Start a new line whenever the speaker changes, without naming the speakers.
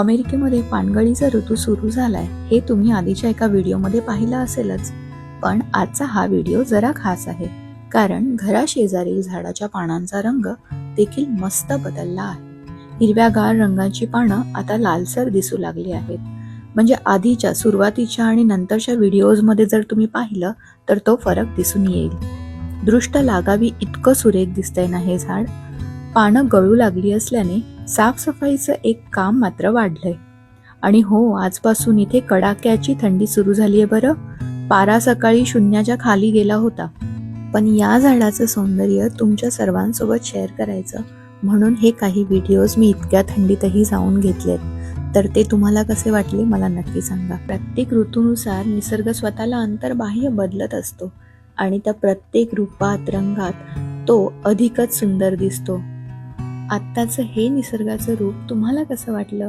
अमेरिकेमध्ये पानगळीचा ऋतू सुरू झालाय हे तुम्ही आधीच्या एका व्हिडिओमध्ये पाहिलं असेलच. पण आजचा हा व्हिडिओ जरा खास आहे कारण घराशेजारील झाडाच्या पानांचा रंग देखील मस्त बदलला आहे. हिरव्यागार रंगाची पानं आता लालसर दिसू लागली आहेत. म्हणजे आधीच्या सुरुवातीच्या आणि नंतरच्या व्हिडिओजमध्ये जर तुम्ही पाहिलं तर तो फरक दिसून येईल. दृष्ट लागावी इतकं सुरेख दिसतंय ना हे झाड? पानं गळू लागली असल्याने साफसफाईचं एक काम मात्र वाढलंय. आणि हो आजपासून इथे कडाक्याची थंडी सुरू झालीये बरं. पारा सकाळी शून्याच्या खाली गेला होता. पण या झाडाचं सौंदर्य तुमच्या सर्वांसोबत शेअर करायचं म्हणून हे काही व्हिडिओज मी इतक्या थंडीतही जाऊन घेतलेत. तर ते तुम्हाला कसे वाटले मला नक्की सांगा. प्रत्येक ऋतूनुसार निसर्ग स्वतःला अंतर्बाह्य बदलत असतो आणि त्या प्रत्येक रूपात रंगात तो अधिकच सुंदर दिसतो. आत्ताचं हे निसर्गाचं रूप तुम्हाला कसं वाटलं?